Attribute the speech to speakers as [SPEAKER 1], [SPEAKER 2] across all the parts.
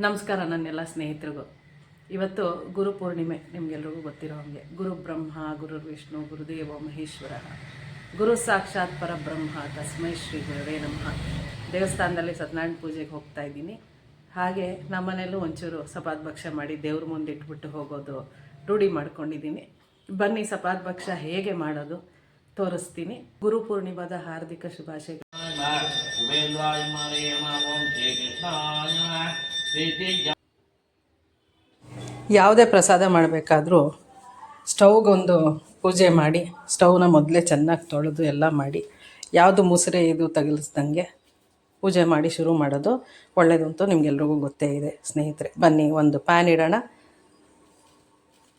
[SPEAKER 1] ನಮಸ್ಕಾರ ನನ್ನೆಲ್ಲ ಸ್ನೇಹಿತರಿಗೂ. ಇವತ್ತು ಗುರು ಪೂರ್ಣಿಮೆ, ನಿಮಗೆಲ್ರಿಗೂ ಗೊತ್ತಿರೋ ಹಾಗೆ. ಗುರು ಬ್ರಹ್ಮ, ಗುರು ವಿಷ್ಣು ಗುರುದೇವ ಮಹೇಶ್ವರ. ಗುರು ಸಾಕ್ಷಾತ್ ಪರಬ್ರಹ್ಮ, ತಸ್ಮೈ ಶ್ರೀ ಗುರುವೇ ನಮಃ. ದೇವಸ್ಥಾನದಲ್ಲಿ ಸತ್ಯನಾರಾಯಣ ಪೂಜೆಗೆ ಹೋಗ್ತಾ ಇದ್ದೀನಿ. ಹಾಗೆ ನಮ್ಮನೆಯಲ್ಲೂ ಒಂಚೂರು ಸಪಾತ್ ಭಕ್ಷ್ಯ ಮಾಡಿ ದೇವ್ರ ಮುಂದೆ ಇಟ್ಬಿಟ್ಟು ಹೋಗೋದು ರೂಢಿ ಮಾಡ್ಕೊಂಡಿದ್ದೀನಿ. ಬನ್ನಿ ಸಪಾತ್ ಭಕ್ಷ್ಯ ಹೇಗೆ ಮಾಡೋದು ತೋರಿಸ್ತೀನಿ. ಗುರು ಪೂರ್ಣಿಮಾದ ಹಾರ್ದಿಕ ಶುಭಾಶಯ ಯಾವುದೇ ಪ್ರಸಾದ ಮಾಡಬೇಕಾದ್ರೂ ಸ್ಟೌಗೊಂದು ಪೂಜೆ ಮಾಡಿ ಸ್ಟವ್ನ ಮೊದಲೇ ಚೆನ್ನಾಗಿ ತೊಳೆದು ಎಲ್ಲ ಮಾಡಿ, ಯಾವುದು ಮುಸುರೆ ಇದು ತಗಲಿಸ್ದಂಗೆ ಪೂಜೆ ಮಾಡಿ ಶುರು ಮಾಡೋದು ಒಳ್ಳೆಯದು ಅಂತೂ ನಿಮಗೆಲ್ರಿಗೂ ಗೊತ್ತೇ ಇದೆ ಸ್ನೇಹಿತರೆ. ಬನ್ನಿ ಒಂದು ಪ್ಯಾನ್ ಇಡೋಣ.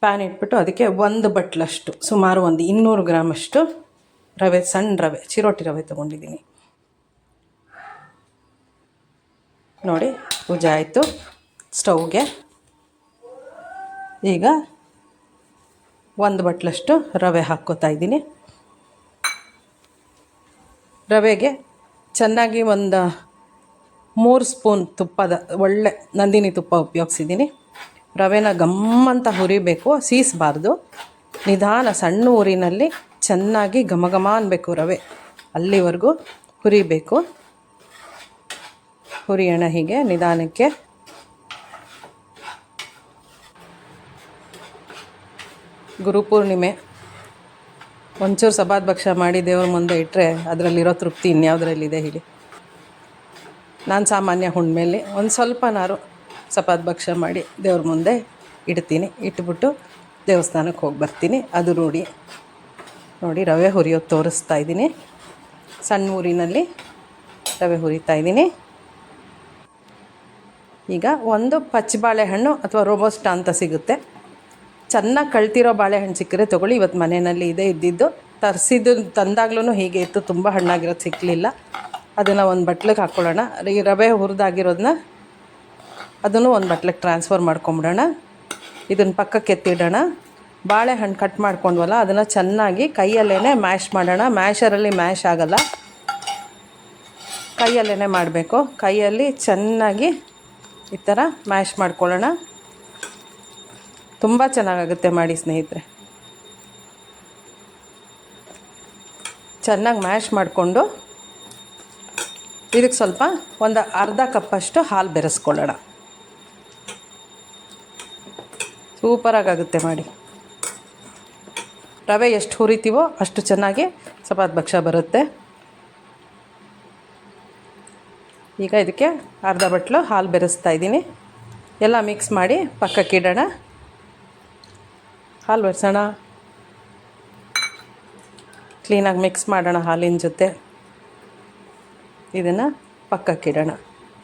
[SPEAKER 1] ಪ್ಯಾನ್ ಇಟ್ಬಿಟ್ಟು ಅದಕ್ಕೆ ಒಂದು ಬಟ್ಲಷ್ಟು, ಸುಮಾರು ಒಂದು ಇನ್ನೂರು ಗ್ರಾಮಷ್ಟು ರವೆ, ಸಣ್ಣ ರವೆ, ಚಿರೋಟಿ ರವೆ ತೊಗೊಂಡಿದ್ದೀನಿ. ನೋಡಿ, ಪೂಜೆ ಆಯಿತು. ಸ್ಟವ್ಗೆ. ಈಗ ಒಂದು ಬಟ್ಲಷ್ಟು ರವೆ ಹಾಕ್ಕೋತಾ ಇದ್ದೀನಿ. ರವೆಗೆ ಚೆನ್ನಾಗಿ ಒಂದು ಮೂರು ಸ್ಪೂನ್ ತುಪ್ಪದ ಒಳ್ಳೆ ನಂದಿನಿ ತುಪ್ಪ ಉಪಯೋಗಿಸಿದ್ದೀನಿ. ರವೆನ ಗಮ್ಮಂತ ಹುರಿಬೇಕು, ಸೀಸಬಾರ್ದು. ನಿಧಾನ ಸಣ್ಣ ಊರಿನಲ್ಲಿ ಚೆನ್ನಾಗಿ ಘಮ ಘಮ ಅನ್ಬೇಕು ರವೆ. ಅಲ್ಲಿವರೆಗೂ ಹುರಿಬೇಕು. ಹುರಿಯೋಣ ಹೀಗೆ ನಿಧಾನಕ್ಕೆ ಗುರುಪೂರ್ಣಿಮೆ ಒಂಚೂರು ಸಬಾದ್ ಭಕ್ಷ ಮಾಡಿ ದೇವ್ರ ಮುಂದೆ ಇಟ್ಟರೆ ಅದರಲ್ಲಿರೋ ತೃಪ್ತಿ ಇನ್ಯಾವುದರಲ್ಲಿದೆ ಹೇಳಿ ನಾನು ಸಾಮಾನ್ಯ ಹುಣ್ಮೇಲೆ ಒಂದು ಸ್ವಲ್ಪನಾರು ಸಪಾತ್ ಭಕ್ಷ ಮಾಡಿ ದೇವ್ರ ಮುಂದೆ ಇಡ್ತೀನಿ. ಇಟ್ಬಿಟ್ಟು ದೇವಸ್ಥಾನಕ್ಕೆ ಹೋಗಿ ಬರ್ತೀನಿ. ಅದು ರೂಢಿ ನೋಡಿ ರವೆ ಹುರಿಯೋದು ತೋರಿಸ್ತಾ ಇದ್ದೀನಿ. ಸಣ್ಣ ಊರಿನಲ್ಲಿ ರವೆ ಹುರಿತಾ ಇದ್ದೀನಿ. ಈಗ ಒಂದು ಪಚ್ಚ ಬಾಳೆಹಣ್ಣು ಅಥವಾ ರೋಬೋಸ್ಟಾ ಅಂತ ಸಿಗುತ್ತೆ. ಚೆನ್ನಾಗಿ ಕಳ್ತಿರೋ ಬಾಳೆಹಣ್ಣು ಸಿಕ್ಕರೆ ತೊಗೊಳ್ಳಿ. ಇವತ್ತು ಮನೆಯಲ್ಲಿ ಇದೇ ಇದ್ದಿದ್ದು. ತರಿಸಿದ್ದು ತಂದಾಗ್ಲೂ ಹೀಗೆ ಇತ್ತು. ತುಂಬ ಹಣ್ಣಾಗಿರೋದು ಸಿಕ್ಕಲಿಲ್ಲ ಅದನ್ನು ಒಂದು ಬಟ್ಲಿಗೆ ಹಾಕ್ಕೊಳ್ಳೋಣ ಈ ರವೆ ಹುರಿದಾಗಿರೋದನ್ನ ಅದನ್ನು ಒಂದು ಬಟ್ಲಿಗೆ ಟ್ರಾನ್ಸ್ಫರ್ ಮಾಡ್ಕೊಂಬಿಡೋಣ. ಇದನ್ನು ಪಕ್ಕಕ್ಕೆ ಎತ್ತಿಡೋಣ. ಬಾಳೆಹಣ್ಣು ಕಟ್ ಮಾಡ್ಕೊಂಡ್ವಲ್ಲ, ಅದನ್ನು ಚೆನ್ನಾಗಿ ಕೈಯಲ್ಲೇ ಮ್ಯಾಶ್ ಮಾಡೋಣ. ಮ್ಯಾಶರಲ್ಲಿ ಮ್ಯಾಶ್ ಆಗಲ್ಲ. ಕೈಯಲ್ಲೇ ಮಾಡಬೇಕು. ಕೈಯಲ್ಲಿ ಚೆನ್ನಾಗಿ ಈ ಥರ ಮ್ಯಾಶ್ ಮಾಡ್ಕೊಳ್ಳೋಣ. ತುಂಬ ಚೆನ್ನಾಗಾಗುತ್ತೆ ಮಾಡಿ ಸ್ನೇಹಿತರೆ. ಚೆನ್ನಾಗಿ ಮ್ಯಾಶ್ ಮಾಡಿಕೊಂಡು ಇದಕ್ಕೆ ಸ್ವಲ್ಪ ಒಂದು ಅರ್ಧ ಕಪ್ಪಷ್ಟು ಹಾಲು ಬೆರೆಸ್ಕೊಳ್ಳೋಣ. ಸೂಪರಾಗುತ್ತೆ ಮಾಡಿ. ರವೆ ಎಷ್ಟು ಹುರಿತೀವೋ ಅಷ್ಟು ಚೆನ್ನಾಗಿ ಸಪಾತ್ ಭಕ್ಷ್ಯ ಬರುತ್ತೆ. ಈಗ ಇದಕ್ಕೆ ಅರ್ಧ ಬಟ್ಲು ಹಾಲು ಬೆರೆಸ್ತಾ ಇದ್ದೀನಿ. ಎಲ್ಲ ಮಿಕ್ಸ್ ಮಾಡಿ ಪಕ್ಕಕ್ಕೆ ಇಡೋಣ. ಹಾಲು ಬೆರೆಸೋಣ. ಕ್ಲೀನಾಗಿ ಮಿಕ್ಸ್ ಮಾಡೋಣ ಹಾಲಿನ ಜೊತೆ. ಇದನ್ನು ಪಕ್ಕಕ್ಕಿಡೋಣ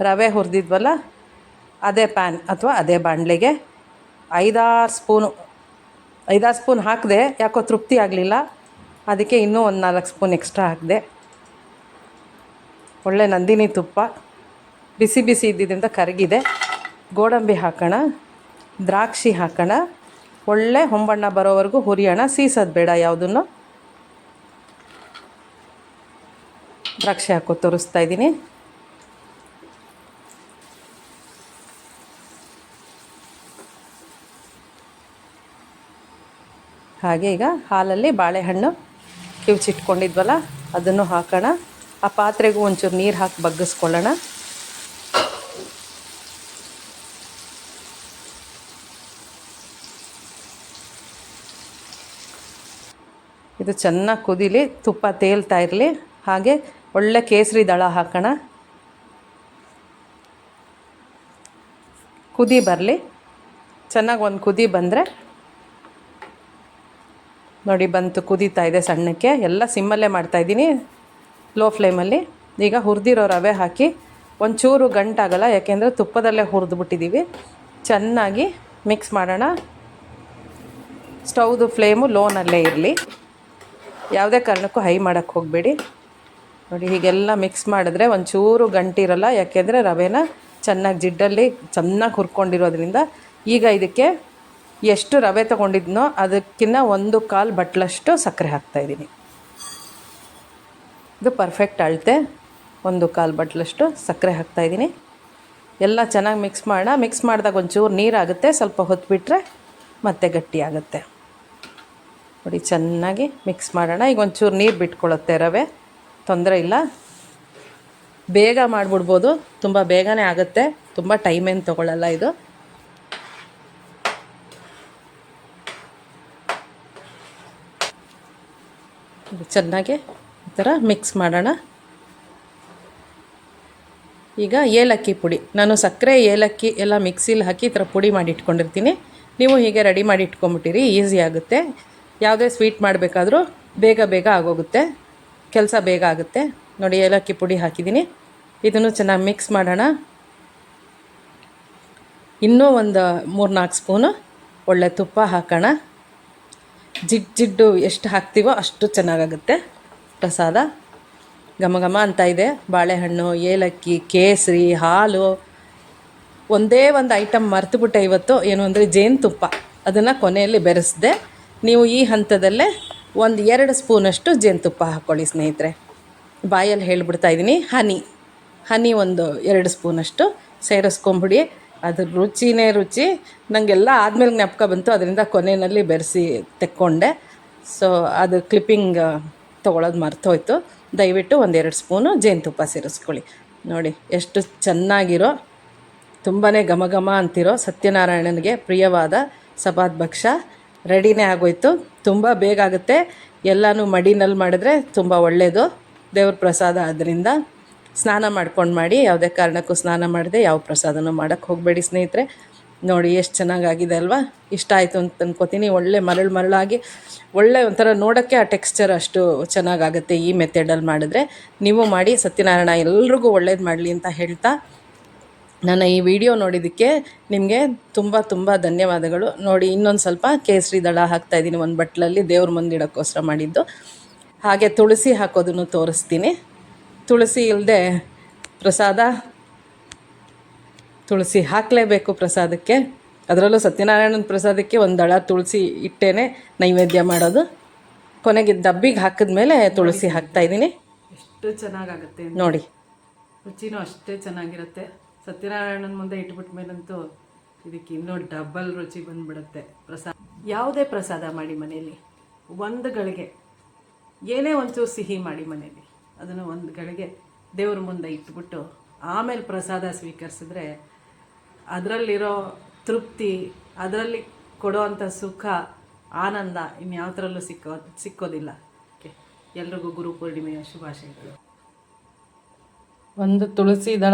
[SPEAKER 1] ರವೆ ಹುರಿದಿದ್ವಲ್ಲ, ಅದೇ ಪ್ಯಾನ್ ಅಥವಾ ಅದೇ ಬಾಣಲೆಗೆ. ಐದಾರು ಸ್ಪೂನು, ಐದಾರು ಸ್ಪೂನ್ ಹಾಕಿದೆ, ಯಾಕೋ ತೃಪ್ತಿ ಆಗಲಿಲ್ಲ. ಅದಕ್ಕೆ ಇನ್ನೂ ಒಂದು ನಾಲ್ಕು ಸ್ಪೂನ್ ಎಕ್ಸ್ಟ್ರಾ ಹಾಕಿದೆ. ಒಳ್ಳೆ ನಂದಿನಿ ತುಪ್ಪ. ಬಿಸಿ ಬಿಸಿ ಇದ್ದಿದ್ದರಿಂದ ಕರಗಿದೆ. ಗೋಡಂಬಿ ಹಾಕೋಣ, ದ್ರಾಕ್ಷಿ ಹಾಕೋಣ, ಒಳ್ಳೆ ಹೊಂಬಣ್ಣ ಬರೋವರೆಗೂ ಹುರಿಯೋಣ. ಸೀಸೋದು ಬೇಡ ಯಾವುದನ್ನು. ದ್ರಾಕ್ಷಿ ಹಾಕೋ ತೋರಿಸ್ತಾ ಇದ್ದೀನಿ. ಹಾಗೆ ಈಗ ಹಾಲಲ್ಲಿ ಬಾಳೆಹಣ್ಣು ಕಿವುಚಿಟ್ಕೊಂಡಿದ್ವಲ್ಲ, ಅದನ್ನು ಹಾಕೋಣ. ಆ ಪಾತ್ರೆಗೂ ಒಂಚೂರು ನೀರು ಹಾಕಿ ಬಗ್ಗಿಸ್ಕೊಳ್ಳೋಣ. ಇದು ಚೆನ್ನಾಗಿ ಕುದೀಲಿ, ತುಪ್ಪ ತೇಲ್ತಾ ಇರಲಿ. ಹಾಗೆ ಒಳ್ಳೆ ಕೇಸರಿ ದಳ ಹಾಕೋಣ. ಕುದಿ ಬರಲಿ. ಚೆನ್ನಾಗಿ ಒಂದು ಕುದಿ ಬಂದರೆ ನೋಡಿ ಬಂತು, ಕುದೀತಾ ಇದೆ ಸಣ್ಣಕ್ಕೆ. ಎಲ್ಲ ಸಿಮ್ಮಲ್ಲೇ ಮಾಡ್ತಾಯಿದ್ದೀನಿ ಲೋ ಫ್ಲೇಮಲ್ಲಿ ಈಗ ಹುರಿದಿರೋ ರವೆ ಹಾಕಿ ಒಂಚೂರು ಗಂಟಾಗಲ್ಲ, ಯಾಕೆಂದರೆ ತುಪ್ಪದಲ್ಲೇ ಹುರಿದ್ಬಿಟ್ಟಿದ್ದೀವಿ ಚೆನ್ನಾಗಿ ಮಿಕ್ಸ್ ಮಾಡೋಣ. ಸ್ಟೌದು ಫ್ಲೇಮು ಲೋನಲ್ಲೇ ಇರಲಿ. ಯಾವುದೇ ಕಾರಣಕ್ಕೂ ಹೈ ಮಾಡೋಕ್ಕೆ ಹೋಗಬೇಡಿ. ನೋಡಿ, ಹೀಗೆಲ್ಲ ಮಿಕ್ಸ್ ಮಾಡಿದ್ರೆ ಒಂಚೂರು ಗಂಟಿರಲ್ಲ, ಯಾಕೆಂದರೆ ರವೆನ ಚೆನ್ನಾಗಿ ಜಿಡ್ಡಲ್ಲಿ ಚೆನ್ನಾಗಿ ಹುರ್ಕೊಂಡಿರೋದ್ರಿಂದ ಈಗ ಇದಕ್ಕೆ ಎಷ್ಟು ರವೆ ತೊಗೊಂಡಿದ್ನೋ ಅದಕ್ಕಿಂತ ಒಂದು ಕಾಲು ಬಟ್ಲಷ್ಟು ಸಕ್ಕರೆ ಹಾಕ್ತಾಯಿದ್ದೀನಿ ಇದು ಪರ್ಫೆಕ್ಟ್ ಅಳತೆ. ಒಂದು ಕಾಲು ಬಟ್ಲಷ್ಟು ಸಕ್ಕರೆ ಹಾಕ್ತಾಯಿದ್ದೀನಿ ಎಲ್ಲ ಚೆನ್ನಾಗಿ ಮಿಕ್ಸ್ ಮಾಡೋಣ. ಮಿಕ್ಸ್ ಮಾಡಿದಾಗ ಒಂಚೂರು ನೀರಾಗುತ್ತೆ. ಸ್ವಲ್ಪ ಹೊತ್ತು ಬಿಟ್ಟರೆ ಮತ್ತೆ ಗಟ್ಟಿ ಆಗುತ್ತೆ ನೋಡಿ, ಚೆನ್ನಾಗಿ ಮಿಕ್ಸ್ ಮಾಡೋಣ. ಈಗ ಒಂಚೂರು ನೀರು ಬಿಟ್ಕೊಳ್ಳುತ್ತೆ ರವೆ. ತೊಂದರೆ ಇಲ್ಲ. ಬೇಗ ಮಾಡಿಬಿಡ್ಬೋದು. ತುಂಬ ಬೇಗನೆ ಆಗುತ್ತೆ. ತುಂಬ ಟೈಮ್ ಏನು ತೊಗೊಳ್ಳಲ್ಲ ಇದು. ಚೆನ್ನಾಗಿ ಥರ ಮಿಕ್ಸ್ ಮಾಡೋಣ. ಈಗ ಏಲಕ್ಕಿ ಪುಡಿ. ನಾನು ಸಕ್ಕರೆ, ಏಲಕ್ಕಿ ಎಲ್ಲ ಮಿಕ್ಸಿಲಿ ಹಾಕಿ ಈ ಥರ ಪುಡಿ ಮಾಡಿ ಇಟ್ಕೊಂಡಿರ್ತೀನಿ. ನೀವು ಹೀಗೆ ರೆಡಿ ಮಾಡಿ ಇಟ್ಕೊಂಬಿಟ್ಟಿರಿ ಈಸಿ ಆಗುತ್ತೆ. ಯಾವುದೇ ಸ್ವೀಟ್ ಮಾಡಬೇಕಾದ್ರೂ ಬೇಗ ಬೇಗ ಆಗೋಗುತ್ತೆ. ಕೆಲಸ ಬೇಗ ಆಗುತ್ತೆ. ನೋಡಿ, ಏಲಕ್ಕಿ ಪುಡಿ ಹಾಕಿದ್ದೀನಿ. ಇದನ್ನು ಚೆನ್ನಾಗಿ ಮಿಕ್ಸ್ ಮಾಡೋಣ. ಇನ್ನೂ ಒಂದು ಮೂರು ನಾಲ್ಕು ಸ್ಪೂನು ಒಳ್ಳೆ ತುಪ್ಪ ಹಾಕೋಣ. ಜಿಡ್ಡು ಜಿಡ್ಡು ಎಷ್ಟು ಹಾಕ್ತೀವೋ ಅಷ್ಟು ಚೆನ್ನಾಗಾಗುತ್ತೆ. ಪ್ರಸಾದ ಘಮ ಘಮ ಅಂತ ಇದೆ. ಬಾಳೆಹಣ್ಣು, ಏಲಕ್ಕಿ, ಕೇಸರಿ, ಹಾಲು, ಒಂದೇ ಒಂದು ಐಟಮ್ ಮರೆತುಬಿಟ್ಟೆ ಇವತ್ತು. ಏನು ಅಂದರೆ ಜೇನುತುಪ್ಪ ಅದನ್ನು ಕೊನೆಯಲ್ಲಿ ಬೆರೆಸಿದೆ ನೀವು ಈ ಹಂತದಲ್ಲೇ ಒಂದು ಎರಡು ಸ್ಪೂನಷ್ಟು ಜೇನುತುಪ್ಪ ಹಾಕ್ಕೊಳ್ಳಿ ಸ್ನೇಹಿತರೆ. ಬಾಯಲ್ಲಿ ಹೇಳಿಬಿಡ್ತಾ ಇದ್ದೀನಿ, ಹನಿ. ಹನಿ ಒಂದು ಎರಡು ಸ್ಪೂನಷ್ಟು ಸೇರಿಸ್ಕೊಂಬಿಡಿ. ಅದ್ರ ರುಚಿನೇ ರುಚಿ. ನನಗೆಲ್ಲ ಆದಮೇಲೆ ಜ್ಞಾಪಕ ಬಂತು, ಅದರಿಂದ ಕೊನೆಯಲ್ಲಿ ಬೆರೆಸಿ ತೆಕ್ಕೊಂಡೆ. ಸೊ ಅದು ಕ್ಲಿಪ್ಪಿಂಗ್ ತೊಗೊಳೋದು ಮರ್ತೋಯ್ತು. ದಯವಿಟ್ಟು ಒಂದೆರಡು ಸ್ಪೂನು ಜೇನುತುಪ್ಪ ಸೇರಿಸ್ಕೊಳ್ಳಿ. ನೋಡಿ, ಎಷ್ಟು ಚೆನ್ನಾಗಿರೋ ತುಂಬಾ ಘಮ ಘಮ ಅಂತಿರೋ ಸತ್ಯನಾರಾಯಣನಿಗೆ ಪ್ರಿಯವಾದ ಸಬಾದ್ ಭಕ್ಷ. ರೆಡಿನೇ ಆಗೋಯ್ತು. ತುಂಬ ಬೇಗ ಆಗುತ್ತೆ. ಎಲ್ಲನೂ ಮಡಿನಲ್ಲಿ ಮಾಡಿದ್ರೆ ತುಂಬ ಒಳ್ಳೆಯದು ದೇವ್ರ ಪ್ರಸಾದ ಆದ್ದರಿಂದ ಸ್ನಾನ ಮಾಡ್ಕೊಂಡು ಮಾಡಿ. ಯಾವುದೇ ಕಾರಣಕ್ಕೂ ಸ್ನಾನ ಮಾಡದೆ ಯಾವ ಪ್ರಸಾದನೂ ಮಾಡೋಕ್ಕೆ ಹೋಗಬೇಡಿ ಸ್ನೇಹಿತರೆ. ನೋಡಿ ಎಷ್ಟು ಚೆನ್ನಾಗಾಗಿದೆ ಅಲ್ವಾ? ಇಷ್ಟ ಆಯಿತು ಅಂತ ಅಂದ್ಕೋತೀನಿ ಒಳ್ಳೆ ಮರಳು ಮರಳಾಗಿ, ಒಳ್ಳೆ ಒಂಥರ ನೋಡೋಕ್ಕೆ ಆ ಟೆಕ್ಸ್ಚರ್ ಅಷ್ಟು ಚೆನ್ನಾಗಾಗುತ್ತೆ ಈ ಮೆಥಡಲ್ಲಿ ಮಾಡಿದ್ರೆ. ನೀವು ಮಾಡಿ ಸತ್ಯನಾರಾಯಣ ಎಲ್ರಿಗೂ ಒಳ್ಳೇದು ಮಾಡಲಿ ಅಂತ ಹೇಳ್ತಾ ನನ್ನ ಈ ವಿಡಿಯೋ ನೋಡಿದ್ದಕ್ಕೆ ನಿಮಗೆ ತುಂಬ ತುಂಬ ಧನ್ಯವಾದಗಳು. ನೋಡಿ ಇನ್ನೊಂದು ಸ್ವಲ್ಪ ಕೇಸರಿ ದಳ ಹಾಕ್ತಾಯಿದ್ದೀನಿ ಒಂದು ಬಟ್ಲಲ್ಲಿ, ದೇವ್ರ ಮುಂದಿಡೋಕ್ಕೋಸ್ಕರ ಮಾಡಿದ್ದು. ಹಾಗೆ ತುಳಸಿ ಹಾಕೋದನ್ನು ತೋರಿಸ್ತೀನಿ. ತುಳಸಿ ಇಲ್ಲದೆ ಪ್ರಸಾದ ತುಳಸಿ ಹಾಕಲೇಬೇಕು ಪ್ರಸಾದಕ್ಕೆ. ಅದರಲ್ಲೂ ಸತ್ಯನಾರಾಯಣನ ಪ್ರಸಾದಕ್ಕೆ ಒಂದು ದಳ ತುಳಸಿ ಇಟ್ಟೇನೆ ನೈವೇದ್ಯ ಮಾಡೋದು. ಕೊನೆಗೆ ಡಬ್ಬಿಗೆ ಹಾಕಿದ್ಮೇಲೆ ತುಳಸಿ ಹಾಕ್ತಾ ಇದ್ದೀನಿ. ಎಷ್ಟು ಚೆನ್ನಾಗಾಗುತ್ತೆ ನೋಡಿ. ರುಚಿನೂ ಅಷ್ಟೇ ಚೆನ್ನಾಗಿರುತ್ತೆ. ಸತ್ಯನಾರಾಯಣನ ಮುಂದೆ ಇಟ್ಬಿಟ್ಟ ಮೇಲಂತೂ ಇದಕ್ಕೆ ಇನ್ನೂ ಡಬಲ್ ರುಚಿ ಬಂದ್ಬಿಡುತ್ತೆ ಪ್ರಸಾದ. ಯಾವುದೇ ಪ್ರಸಾದ ಮಾಡಿ ಮನೆಯಲ್ಲಿ. ಒಂದು ಗಳಿಗೆ ಏನೇ ಒಂಚೂರು ಸಿಹಿ ಮಾಡಿ ಮನೆಯಲ್ಲಿ. ಅದನ್ನು ಒಂದು ಗಳಿಗೆ ದೇವ್ರ ಮುಂದೆ ಇಟ್ಬಿಟ್ಟು ಆಮೇಲೆ ಪ್ರಸಾದ ಸ್ವೀಕರಿಸಿದ್ರೆ ಅದರಲ್ಲಿರೋ ತೃಪ್ತಿ, ಅದರಲ್ಲಿ ಕೊಡೋವಂಥ ಸುಖ, ಆನಂದ ಇನ್ಯಾವ ಥರಲ್ಲೂ ಸಿಕ್ಕೋ, ಸಿಕ್ಕೋದಿಲ್ಲ. ಎಲ್ರಿಗೂ ಗುರು ಪೂರ್ಣಿಮೆಯ ಶುಭಾಶಯಗಳು. ಒಂದು ತುಳಸಿ ದಳ.